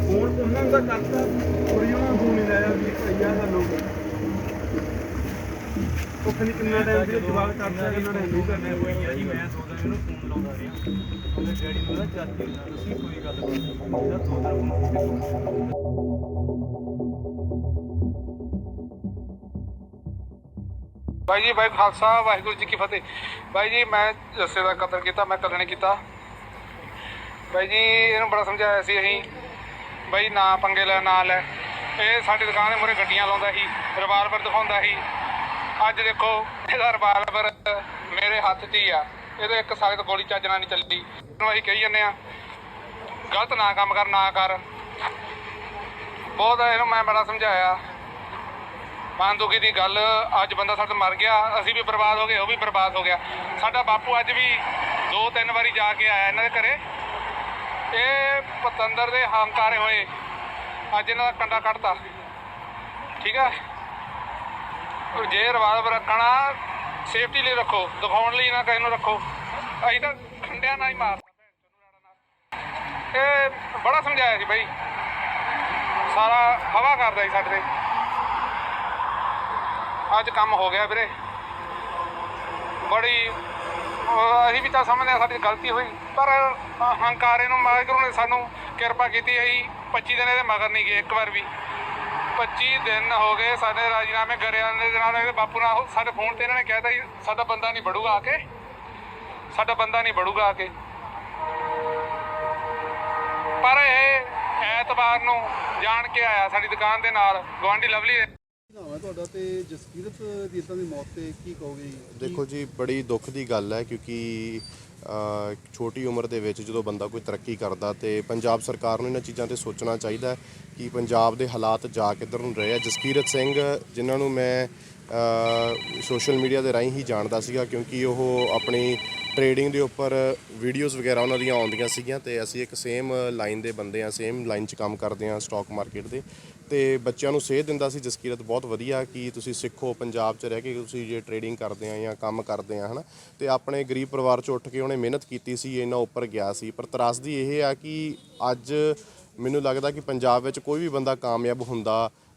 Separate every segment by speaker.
Speaker 1: Phone ਉਹਨਾਂ ਦਾ ਕਰਤਾ ਕੁੜੀ ਉਹਨਾਂ ਫੋਨ ਨਹੀਂ ਲਾਇਆ ਵੀ ਭਈਆ ਦਾ ਲੋਕ ਉਹ ਖਣੀ ਕਿੰਨਾ ਟਾਈਮ ਤੇ ਜਵਾਬ ਕਰਦਾ ਕਿੰਨਾ ਟਾਈਮ ਨਹੀਂ ਕਰਨਾ
Speaker 2: ਹੋਈਆਂ ਜੀ ਮੈਂ ਸੋਚਦਾ ਇਹਨੂੰ ਫੋਨ ਲਾਉਂਦਾ ਰਿਹਾ ਉਹਨੇ ਡੈਡੀ ਨੂੰ ਨਾ ਚਾਚੇ ਨਾਲ ਤੁਸੀਂ ਕੋਈ ਗੱਲ ਨਹੀਂ ਇਹਦਾ ਦੋਤਰਾ ਫੋਨ
Speaker 3: ਬਾਈ ਜੀ, ਬਾਈ ਖਾਲਸਾ, ਵਾਹਿਗੁਰੂ ਜੀ ਕੀ ਫਤਿਹ। ਬਾਈ ਜੀ, ਮੈਂ ਜੱਸੇ ਦਾ ਕਤਲ ਕੀਤਾ, ਮੈਂ ਕਤਲ ਨਹੀਂ ਕੀਤਾ। ਬਾਈ ਜੀ, ਇਹਨੂੰ ਬੜਾ ਸਮਝਾਇਆ ਸੀ ਅਸੀਂ। ਬਾਈ, ਨਾ ਪੰਗੇ ਲੈ, ਨਾ ਲੈ। ਇਹ ਸਾਡੀ ਦੁਕਾਨ ਦੇ ਮੂਹਰੇ ਗੱਡੀਆਂ ਲਾਉਂਦਾ ਸੀ ਰਿਵਾਲਵਰ ਦਿਖਾਉਂਦਾ ਸੀ। ਅੱਜ ਦੇਖੋ, ਇਹਦਾ ਰਿਵਾਲਵਰ ਮੇਰੇ ਹੱਥ 'ਚ ਹੀ ਆ। ਇਹਦੇ ਇੱਕ ਸਾਲੇ ਤੋਂ ਗੋਲੀ ਚੱਜ ਨਹੀਂ ਚੱਲੀ। ਇਹਨੂੰ ਅਸੀਂ ਕਹੀ ਜਾਂਦੇ ਆ ਗਲਤ ਨਾ ਕੰਮ ਕਰ, ਨਾ ਕਰ। ਬਹੁਤ ਇਹਨੂੰ ਮੈਂ ਬੜਾ ਸਮਝਾਇਆ। ਮਨ ਦੀ ਗੱਲ, ਅੱਜ ਬੰਦਾ ਸਾਡੇ ਮਰ ਗਿਆ। ਅਸੀਂ ਵੀ ਬਰਬਾਦ ਹੋ ਗਏ, ਉਹ ਵੀ ਬਰਬਾਦ ਹੋ ਗਿਆ। ਸਾਡਾ ਬਾਪੂ ਅੱਜ ਵੀ ਦੋ ਤਿੰਨ ਵਾਰੀ ਜਾ ਕੇ ਆਇਆ ਇਹਨਾਂ ਦੇ ਘਰੇ। ਇਹ ਪਤੰਦਰ ਦੇ ਹੰਕਾਰੇ ਹੋਏ। ਅੱਜ ਇਹਨਾਂ ਦਾ ਕੰਡਾ ਕੱਢਤਾ। ਠੀਕ ਆ? ਜੇ ਰਿਵਾਲਵਰ ਰੱਖਣਾ ਸੇਫਟੀ ਲਈ ਰੱਖੋ, ਦਿਖਾਉਣ ਲਈ ਨਾ ਕਿਸੇ ਨੂੰ ਰੱਖੋ। ਅਸੀਂ ਤਾਂ ਖੰਡਿਆਂ ਨਾਲ ਹੀ ਮਾਰਦਾ ਇਹ ਬੜਾ ਸਮਝਾਇਆ ਸੀ ਬਾਈ। ਸਾਰਾ ਹਵਾ ਕਰਦਾ ਸੀ ਸਾਡੇ ਤੇ। ਅੱਜ ਕੰਮ ਹੋ ਗਿਆ ਵੀਰੇ। ਬੜੀ ਅਹ ਅਸੀਂ ਵੀ ਤਾਂ ਸਮਝਦੇ ਹਾਂ ਸਾਡੀ ਗਲਤੀ ਹੋਈ। ਪਰ ਹੰਕਾਰੇ ਨੂੰ ਵਾਹਿਗੁਰੂ ਨੇ ਸਾਨੂੰ ਕਿਰਪਾ ਕੀਤੀ ਹੈ 25 ਦਿਨ ਇਹਦੇ ਮਗਰ ਨਹੀਂ ਗਏ, ਇੱਕ ਵਾਰ ਵੀ। 25 ਦਿਨ ਹੋ ਗਏ ਸਾਡੇ ਰਾਜੀਨਾਮੇ ਗਰਿਆਂ ਦੇ ਨਾਲ ਇਹਦੇ ਬਾਪੂ ਨਾਲ ਸਾਡੇ ਫੋਨ ਤੇ ਇਹਨਾਂ ਨੇ ਕਹਿਤਾ ਜੀ, ਸਾਡਾ ਬੰਦਾ ਨਹੀਂ ਵੜੂਗਾ ਆ ਕੇ। ਸਾਡਾ ਬੰਦਾ ਨਹੀਂ ਵੜੂਗਾ ਆ ਕੇ। ਪਰ ਇਹ ਐਤਵਾਰ ਨੂੰ ਜਾਣ ਕੇ ਆਇਆ ਸਾਡੀ ਦੁਕਾਨ ਦੇ ਨਾਲ ਗਵਾਂਢੀ ਲਵਲੀ
Speaker 4: ਨਾਮ ਹੈ ਤੁਹਾਡਾ ਤੇ ਜਸਕੀਰਤ ਦੀ ਇਦਾਂ ਦੀ ਮੌਤ ਤੇ ਕੀ ਕਹੋਗੇ
Speaker 5: ਦੇਖੋ ਜੀ ਬੜੀ ਦੁੱਖ ਦੀ ਗੱਲ ਹੈ ਕਿਉਂਕਿ ਅ, ਛੋਟੀ ਉਮਰ ਦੇ ਵਿੱਚ ਜਦੋਂ ਬੰਦਾ ਕੋਈ ਤਰੱਕੀ ਕਰਦਾ ਤੇ ਪੰਜਾਬ ਸਰਕਾਰ ਨੂੰ ਇਹਨਾਂ ਚੀਜ਼ਾਂ ਤੇ ਸੋਚਣਾ ਚਾਹੀਦਾ ਹੈ ਕਿ ਪੰਜਾਬ ਦੇ ਹਾਲਾਤ ਜਾ ਕਿੱਧਰ ਨੂੰ ਰਹੇ ਆ। ਜਸਕੀਰਤ ਸਿੰਘ ਜਿਨ੍ਹਾਂ ਨੂੰ ਮੈਂ ਸੋਸ਼ਲ ਮੀਡੀਆ ਦੇ ਰਾਹੀਂ ਹੀ ਜਾਣਦਾ ਸੀਗਾ ਕਿਉਂਕਿ ਉਹ ਆਪਣੀ ਟ੍ਰੇਡਿੰਗ ਦੇ ਉੱਪਰ ਵੀਡੀਓਜ਼ ਵਗੈਰਾ ਉਹਨਾਂ ਦੀਆਂ ਆਉਂਦੀਆਂ ਸੀਗੀਆਂ ਤੇ ਅਸੀਂ ਇੱਕ ਸੇਮ ਲਾਈਨ ਦੇ ਬੰਦੇ ਆ ਸੇਮ ਲਾਈਨ 'ਚ ਕੰਮ ਕਰਦੇ ਆ ਸਟਾਕ ਮਾਰਕੀਟ ਦੇ। ਤੇ ਬੱਚਿਆਂ ਨੂੰ ਸੇਧ ਦਿੰਦਾ ਸੀ, ਜਸਕੀਰਤ ਬਹੁਤ ਵਧੀਆ ਕਿ ਤੁਸੀਂ ਸਿੱਖੋ, ਪੰਜਾਬ 'ਚ ਰਹਿ ਕੇ ਤੁਸੀਂ ਜੇ ਟ੍ਰੇਡਿੰਗ ਕਰਦੇ ਆ ਜਾਂ ਕੰਮ ਕਰਦੇ ਆ ਹਨਾ। ਤੇ ਆਪਣੇ ਗਰੀਬ ਪਰਿਵਾਰ 'ਚ ਉੱਠ ਕੇ ਉਹਨੇ ਮਿਹਨਤ ਕੀਤੀ ਸੀ ਇਹਨਾਂ ਉੱਪਰ ਗਿਆ ਸੀ। ਪਰ ਤਰਾਸਦੀ ਇਹ ਆ ਕਿ ਅੱਜ ਮੈਨੂੰ ਲੱਗਦਾ ਕਿ ਪੰਜਾਬ ਵਿੱਚ ਕੋਈ ਵੀ ਬੰਦਾ ਕਾਮਯਾਬ ਹੁੰਦਾ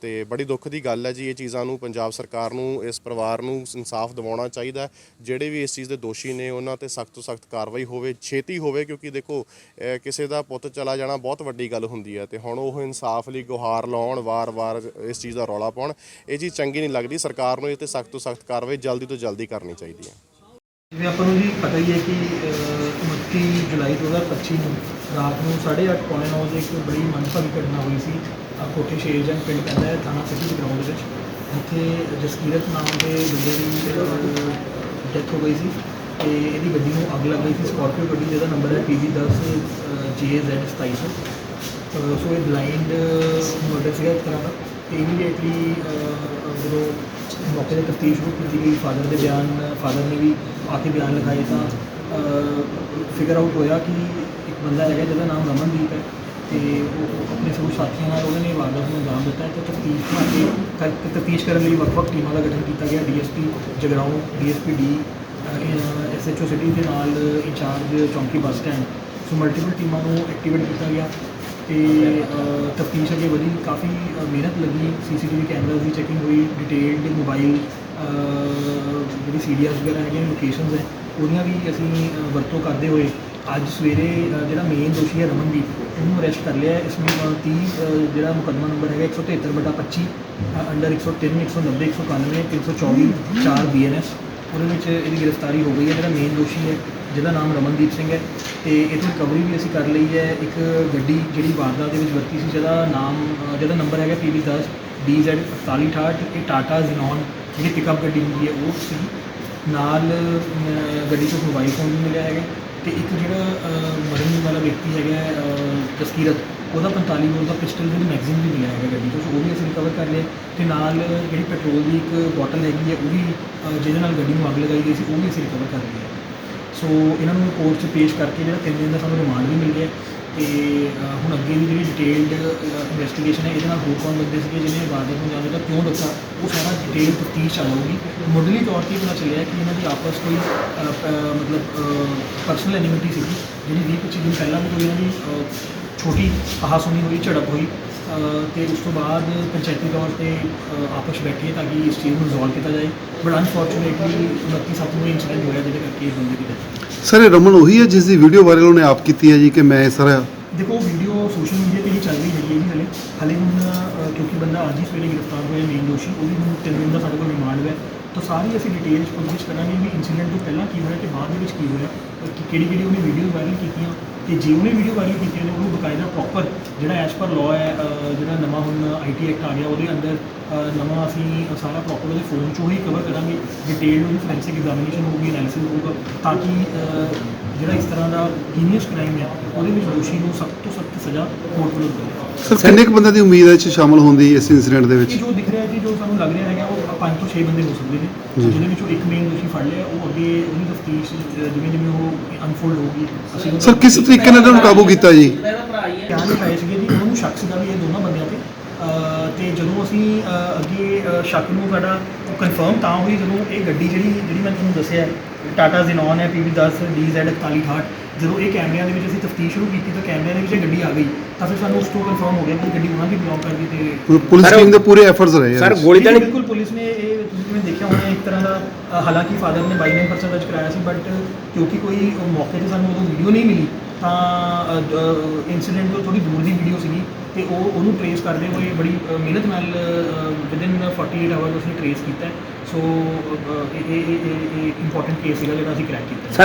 Speaker 5: ਤੇ ਬੜੀ ਦੁੱਖ ਦੀ ਗੱਲ ਹੈ ਜੀ ਇਹ ਚੀਜ਼ਾਂ ਨੂੰ ਪੰਜਾਬ ਸਰਕਾਰ ਨੂੰ ਇਸ ਪਰਿਵਾਰ ਨੂੰ ਇਨਸਾਫ ਦਿਵਾਉਣਾ ਚਾਹੀਦਾ ਜਿਹੜੇ ਵੀ ਇਸ ਚੀਜ਼ ਦੇ ਦੋਸ਼ੀ ਨੇ ਉਹਨਾਂ ਤੇ ਸਖਤ ਤੋਂ ਸਖਤ ਕਾਰਵਾਈ ਹੋਵੇ ਛੇਤੀ ਹੋਵੇ ਕਿਉਂਕਿ ਦੇਖੋ ਕਿਸੇ ਦਾ ਪੁੱਤ ਚਲਾ ਜਾਣਾ ਬਹੁਤ ਵੱਡੀ ਗੱਲ ਹੁੰਦੀ ਹੈ ਤੇ ਹੁਣ ਉਹ ਇਨਸਾਫ ਲਈ ਗੁਹਾਰ ਲਾਉਣ ਵਾਰ-ਵਾਰ ਇਸ ਚੀਜ਼ ਦਾ ਰੌਲਾ ਪਾਉਣ ਇਹ ਚੀਜ਼ ਚੰਗੀ ਨਹੀਂ ਲੱਗਦੀ। ਸਰਕਾਰ ਨੂੰ ਇਹ ਤੇ ਸਖਤ ਤੋਂ ਸਖਤ ਕਾਰਵਾਈ ਜਲਦੀ ਤੋਂ ਜਲਦੀ ਕਰਨੀ ਚਾਹੀਦੀ ਹੈ।
Speaker 6: ਜਿਵੇਂ ਆਪਾਂ ਨੂੰ ਜੀ ਪਤਾ ਹੀ ਹੈ ਕਿ ਅਹ, 29 ਜੁਲਾਈ 2025 ਨੂੰ ਰਾਤ ਨੂੰ 8:30 ਪੌਣੇ 9 ਵਜੇ ਇੱਕ ਬੜੀ ਮੰਦਭਾਗੀ ਘਟਨਾ ਹੋਈ ਸੀ। ਕੋਠੀ ਸ਼ੇਰਜੰਗ ਪਿੰਡ ਪੈਂਦਾ ਹੈ, ਥਾਣਾ ਸਿਟੀ ਦੇ ਗਰਾਊਂਡ ਵਿੱਚ। ਇੱਥੇ ਜਸਕੀਰਤ ਨਾਮ ਦੇ ਬੰਦੇ ਦੀ ਡੈਥ ਹੋ ਗਈ ਸੀ ਤੇ ਇਹਦੀ ਗੱਡੀ ਨੂੰ ਅੱਗ ਲੱਗ ਗਈ ਸੀ। ਸਕਾਰਪੀਓ ਗੱਡੀ, ਜਿਹਦਾ ਨੰਬਰ ਹੈ PV10 JZ 2700 ਅਹ ਸੋ। ਇਹ ਬਲਾਈਂਡ ਮਰਡਰ ਸੀਗਾ ਇੱਕ ਤਰ੍ਹਾਂ ਦਾ। ਤੇ ਇਮੀਡੀਏਟਲੀ ਜਦੋਂ ਮੌਕੇ ਤੇ ਤਫਤੀਸ਼ ਸ਼ੁਰੂ ਕੀਤੀ ਗਈ ਫਾਦਰ ਦੇ ਬਿਆਨ ਫਾਦਰ ਨੇ ਵੀ ਆ ਕੇ ਬਿਆਨ ਲਿਖਾਏ ਤਾਂ ਫਿਗਰ ਆਊਟ ਹੋਇਆ ਕਿ ਇੱਕ ਬੰਦਾ ਹੈਗਾ ਜਿਹਦਾ ਨਾਮ ਰਮਨਦੀਪ ਹੈ। ਤੇ ਉਹ ਆਪਣੇ ਸਭ ਸਾਥੀਆਂ ਨਾਲ ਉਹਨਾਂ ਨੇ ਵਾਰਦਾਤ ਨੂੰ ਅੰਜਾਮ ਦਿੱਤਾ ਹੈ ਤੇ ਤਫਤੀਸ਼ ਬਣਾ ਕੇ ਤਫਤੀਸ਼ ਕਰਨ ਲਈ ਵੱਖ-ਵੱਖ ਟੀਮਾਂ ਦਾ ਗਠਨ ਕੀਤਾ ਗਿਆ, DSP Jagraon, DSP D SHO city ਦੇ ਨਾਲ ਇੰਚਾਰਜ ਚੌਂਕੀ ਬੱਸ ਸਟੈਂਡ, ਸੋ ਮਲਟੀਪਲ ਟੀਮਾਂ ਨੂੰ ਐਕਟੀਵੇਟ ਕੀਤਾ ਗਿਆ ਤੇ ਤਫਤੀਸ਼ ਅੱਗੇ ਵਧੀ, ਕਾਫੀ ਮਿਹਨਤ ਲੱਗੀ, ਸੀਸੀਟੀਵੀ ਕੈਮਰਾਜ਼ ਦੀ ਚੈਕਿੰਗ ਹੋਈ ਡਿਟੇਲਡ ਮੋਬਾਈਲ ਜਿਹੜੀ ਸੀਡੀਆਰਸ ਵਗੈਰਾ ਹੈਗੀਆਂ ਲੋਕੇਸ਼ਨਸ ਹੈ, ਉਹਦੀਆਂ ਵੀ ਅਸੀਂ ਵਰਤੋਂ ਕਰਦੇ ਹੋਏ ਅੱਜ ਸਵੇਰੇ ਅ, ਜਿਹੜਾ ਮੇਨ ਦੋਸ਼ੀ ਹੈ ਰਮਨਦੀਪ ਉਹਨੂੰ ਅਰੈਸਟ ਕਰ ਲਿਆ ਹੈ। ਇਸ ਨੂੰ 30 ਜਿਹੜਾ ਮੁਕੱਦਮਾ ਨੰਬਰ ਹੈਗਾ 173 ਬਟਾ 25 ਅੰਡਰ 103 190 191 324 4 ਬੀਐਨਐਸ ਉਹਦੇ ਵਿੱਚ ਇਹਦੀ ਗ੍ਰਿਫਤਾਰੀ ਹੋ ਗਈ ਹੈ। ਜਿਹੜਾ ਮੇਨ ਦੋਸ਼ੀ ਹੈ ਜਿਹਦਾ ਨਾਮ ਰਮਨਦੀਪ ਸਿੰਘ ਹੈ। ਤੇ ਇਹਦੀ ਰਿਕਵਰੀ ਵੀ ਅਸੀਂ ਕਰ ਲਈ ਹੈ। ਇੱਕ ਗੱਡੀ ਜਿਹੜੀ ਵਾਰਦਾਤ ਦੇ ਵਿੱਚ ਵਰਤੀ ਸੀ ਜਿਹਦਾ ਨਾਮ ਅ, ਜਿਹਦਾ ਨੰਬਰ ਹੈਗਾ PB10 DZ 4868 ਇਹ ਟਾਟਾ ਜ਼ੀਨੋਨ ਜਿਹੜੀ ਪਿਕਅਪ ਗੱਡੀ ਹੁੰਦੀ ਹੈ ਉਹ ਸੀ। ਨਾਲ ਅ, ਗੱਡੀ ਤੋਂ ਮੋਬਾਈਲ ਫੋਨ ਵੀ ਮਿਲਿਆ ਹੈਗਾ। ਤੇ ਇੱਕ ਜਿਹੜਾ ਅ, ਮਰਨ ਵਾਲਾ ਵਿਅਕਤੀ ਹੈਗਾ ਅ, ਜਸਕੀਰਤ ਉਹਦਾ 45 ਬੋਰ ਦਾ ਪਿਸਟਲ ਦੀ ਮੈਗਜ਼ੀਨ ਵੀ ਮਿਲਿਆ ਹੈਗਾ ਗੱਡੀ ਤੋਂ ਸੋ ਉਹ ਵੀ ਅਸੀਂ ਰਿਕਵਰ ਕਰ ਲਿਆ ਤੇ ਨਾਲ ਜਿਹੜੀ ਪੈਟਰੋਲ ਦੀ ਇੱਕ ਬੋਟਲ ਹੈਗੀ ਹੈ ਉਹ ਵੀ ਅ, ਜਿਹਦੇ ਨਾਲ ਗੱਡੀ ਨੂੰ ਅੱਗ ਲਗਾਈ ਗਈ ਸੀ ਉਹ ਵੀ ਅਸੀਂ ਰਿਕਵਰ ਕਰ ਲਈ ਸੋ ਇਹਨਾਂ ਨੂੰ ਕੋਰਟ 'ਚ ਪੇਸ਼ ਕਰਕੇ ਜਿਹੜਾ ਤਿੰਨ ਦਿਨ ਦਾ ਸਾਨੂੰ ਰਿਮਾਂਡ ਵੀ ਮਿਲ ਗਿਆ ਤੇ ਹੁਣ ਅੱਗੇ ਦੀ ਜਿਹੜੀ ਡਿਟੇਲਡ ਇਨਵੈਸਟੀਗੇਸ਼ਨ ਹੈ ਇਹਦੇ ਨਾਲ ਹੋਰ ਕੌਣ ਬੰਦੇ ਸੀਗੇ ਜਿਹਨੇ ਵਾਰਦਾਤ ਨੂੰ ਜਾਣਦਾ ਕਿਉਂ ਦੱਸਿਆ ਉਹ ਸਾਰਾ ਡਿਟੇਲ ਤਫਤੀਸ਼ ਚੱਲ ਰਹੀ ਮੁੱਢਲੀ ਤੌਰ ਤੇ ਪਤਾ ਚੱਲਿਆ ਕਿ ਇਹਨਾਂ ਦੀ ਆਪਸ ਕੋਈ ਮਤਲਬ ਪਰਸਨਲ ਐਨਿਮਿਟੀ ਸੀਗੀ ਜਿਹੜੀ 20 25 ਦਿਨ ਪਹਿਲਾਂ ਵੀ ਕੋਈ ਇਹਨਾਂ ਦੀ ਅ, ਛੋਟੀ ਆਹਾਸੁਣੀ ਹੋਈ ਝੜਪ ਹੋਈ ਤੇ ਉਸ ਤੋਂ ਬਾਅਦ ਪੰਚਾਇਤੀ ਤੌਰ ਤੇ ਆਪਸ ਬੈਠੇ ਤਾਂ ਕਿ ਇਸ ਚੀਜ਼ ਨੂੰ ਰਿਜ਼ੋਲਵ ਕੀਤਾ ਜਾਏ। ਬਟ ਅਨਫੋਰਚੂਨੇਟਲੀ 29 ਸੱਤ ਨੂੰ ਇਨਸੀਡੈਂਟ ਹੋਇਆ ਜਿਹਦੇ ਕਰਕੇ ਬੰਦੇ ਦੀ ਹੋਈ।
Speaker 4: ਸਰ ਇਹ ਰਮਨ ਉਹੀ ਹੈ ਜਿਸ ਦੀ ਵੀਡੀਓ ਵਾਇਰਲ ਉਹਨੇ ਆਪ ਕੀਤੀ ਹੈ ਜੀ ਕਿ ਮੈਂ ਸਾਰਾ
Speaker 6: ਦੇਖੋ ਵੀਡੀਓ ਸੋਸ਼ਲ ਮੀਡੀਆ ਤੇ ਹੀ ਚੱਲ ਰਹੀ ਹੈਗੀ ਹੈ ਜੀ ਹਲੇ। ਹਲੇ ਹੁਣ ਕਿਉਂਕਿ ਬੰਦਾ ਅੱਜ ਹੀ ਸਵੇਰੇ ਗ੍ਰਿਫਤਾਰ ਹੋਇਆ ਮੇਨ ਦੋਸ਼ੀ ਉਹਦੀ ਹੁਣ ਤਿੰਨ ਦਿਨ ਦਾ ਸਾਡੇ ਕੋਲ ਰਿਮਾਂਡ ਹੈ ਤਾਂ ਸਾਰੀ ਅਸੀਂ ਡਿਟੇਲ ਚ ਪੁੱਛਗਿੱਛ ਕਰਾਂਗੇ ਵੀ ਇਨਸੀਡੈਂਟ ਤੋਂ ਪਹਿਲਾਂ ਕੀ ਹੋਇਆ ਤੇ ਬਾਅਦ ਦੇ ਵਿੱਚ ਕੀ ਹੋਇਆ ਕਿ ਕਿਹੜੀ ਕਿਹੜੀ ਉਹਨੇ ਵੀਡੀਓ ਵਾਇਰਲ ਕੀਤੀਆਂ ਤੇ ਜੇ ਉਹਨੇ ਵੀਡੀਓ ਵਾਇਰਲ ਕੀਤੀਆਂ ਨੇ ਉਹਨੂੰ ਬਕਾਇਦਾ ਪ੍ਰੋਪਰ ਜਿਹੜਾ ਐਸ ਪਰ ਲਾਅ ਹੈ ਜਿਹੜਾ ਨਵਾਂ ਹੁਣ ਆਈਟੀ ਐਕਟ ਆ ਗਿਆ ਉਹਦੇ ਅੰਦਰ ਨਵਾਂ ਅਸੀਂ ਸਾਰਾ ਪ੍ਰੋਪਰ ਉਹਦੇ ਫੋਨ ਚੋਂ ਹੀ ਕਵਰ ਕਰਾਂਗੇ ਡਿਟੇਲ ਉਹਦੀ ਫੋਰੈਂਸਿਕ ਐਗਜ਼ਾਮੀਨੇਸ਼ਨ ਹੋਊਗੀ ਐਨਾਲਿਸਿਸ ਹੋਊਗਾ ਤਾਂ ਕਿ ਜਿਹੜਾ ਇਸ ਤਰ੍ਹਾਂ ਦਾ ਹੀਨੀਅਸ ਕ੍ਰਾਈਮ ਹੈ ਉਹਦੇ ਵਿੱਚ ਦੋਸ਼ੀ ਨੂੰ ਸਖਤ ਤੋਂ ਸਖਤ ਸਜ਼ਾ ਕੋਰਟ ਵੱਲੋਂ ਮਿਲੇ
Speaker 4: ਸਰ ਕਿੰਨੇ ਕੁ ਬੰਦੇ ਦੀ ਉਮੀਦ ਹੈ ਇਸ ਚ ਸ਼ਾਮਲ ਹੋਣ ਦੀ ਇਸ ਇਨਸੀਡੈਂਟ ਦੇ ਵਿੱਚ?
Speaker 6: ਜੋ ਦਿਖ ਰਿਹਾ ਜੀ ਜੋ ਸਾਨੂੰ ਲੱਗ ਰਿਹਾ ਹੈ ਪੰਜ ਤੋਂ ਛੇ ਬੰਦੇ ਹੋ ਸਕਦੇ ਨੇ। ਜਿਹਦੇ ਵਿੱਚੋਂ ਇੱਕ ਮੇਨ ਤੁਸੀਂ ਫੜ ਲਿਆ ਉਹ ਅੱਗੇ ਉਹਦੀ ਤਫਤੀਸ਼ ਜਿਵੇਂ ਜਿਵੇਂ ਉਹ ਅਨਫੋਲਡ ਹੋਊਗੀ ਅਸੀਂ
Speaker 4: ਸਰ ਕਿਸ ਤਰੀਕੇ ਨਾਲ ਇਹਨਾਂ ਕਾਬੂ ਕੀਤਾ ਜੀ?
Speaker 6: ਧਿਆਨ ਲਗਾਏ ਸੀਗੇ ਜੀ ਉਹਨੂੰ ਸ਼ੱਕ ਸੀਗਾ ਵੀ ਇਹ ਦੋਨਾਂ ਬੰਦਿਆਂ ਤੇ। ਅਹ ਤੇ ਜਦੋਂ ਅਸੀਂ ਅੱਗੇ ਸ਼ੱਕ ਨੂੰ ਸਾਡਾ ਕਨਫਰਮ ਤਾਂ ਹੋਈ ਜਦੋਂ ਇਹ ਗੱਡੀ ਜਿਹੜੀ ਜਿਹੜੀ ਮੈਂ ਤੁਹਾਨੂੰ ਦੱਸਿਆ ਟਾਟਾ ਜ਼ਿਨੋਨ ਹੈ PV10 DZ4168 ਜਦੋਂ ਇਹ ਕੈਮਰਿਆਂ ਦੇ ਵਿੱਚ ਅਸੀਂ ਤਫਤੀਸ਼ ਸ਼ੁਰੂ ਕੀਤੀ ਤਾਂ ਕੈਮਰਿਆਂ ਦੇ ਵਿੱਚ ਇਹ ਗੱਡੀ ਆ ਗਈ ਤਾਂ ਫਿਰ ਸਾਨੂੰ ਉਸ ਤੋਂ ਕਨਫਰਮ ਹੋ ਗਿਆ ਕਿ ਗੱਡੀ ਉਹਨਾਂ ਦੀ ਬਿਲੋਂਗ ਕਰਦੀ ਤੇ
Speaker 4: ਪੁਲਿਸ ਟੀਮ ਦੇ ਪੂਰੇ ਐਫਰਟਸ ਰਹੇ
Speaker 7: ਸਰ ਗੋਲੀ ਤਾਂ
Speaker 6: ਬਿਲਕੁਲ ਪੁਲਿਸ ਨੇ ਇਹ ਤੁਸੀਂ ਜਿਵੇਂ ਦੇਖਿਆ ਹੋਣਾ ਇੱਕ ਤਰ੍ਹਾਂ ਦਾ ਹਾਲਾਂਕਿ ਫਾਦਰ ਨੇ ਬਾਈ ਨੇ ਪਰਚਾ ਦਰਜ ਕਰਾਇਆ ਸੀ ਬਟ ਕਿਉਂਕਿ ਕੋਈ ਮੌਕੇ ਤੇ ਸਾਨੂੰ ਉਦੋਂ ਵੀਡੀਓ ਨਹੀਂ ਮਿਲੀ ਤਾਂ ਇਨਸੀਡੈਂਟ ਤੋਂ ਥੋੜੀ ਦੂਰ ਦੀ ਵੀਡੀਓ ਸੀਗੀ ਤੇ ਉਹ ਉਹਨੂੰ ਟਰੇਸ ਕਰਦੇ ਹੋਏ ਬੜੀ ਮਿਹਨਤ ਨਾਲ ਵਿਦਿਨ 48 ਆਵਰ ਉਸਨੇ ਟਰੇਸ ਕੀਤਾ। ਸੋ ਅ, ਇਹ ਇਹ ਇੰਪੋਰਟੈਂਟ ਕੇਸ ਸੀਗਾ ਜਿਹੜਾ ਅਸੀਂ ਕ੍ਰੈਕ ਕੀਤਾ
Speaker 7: ਸਰ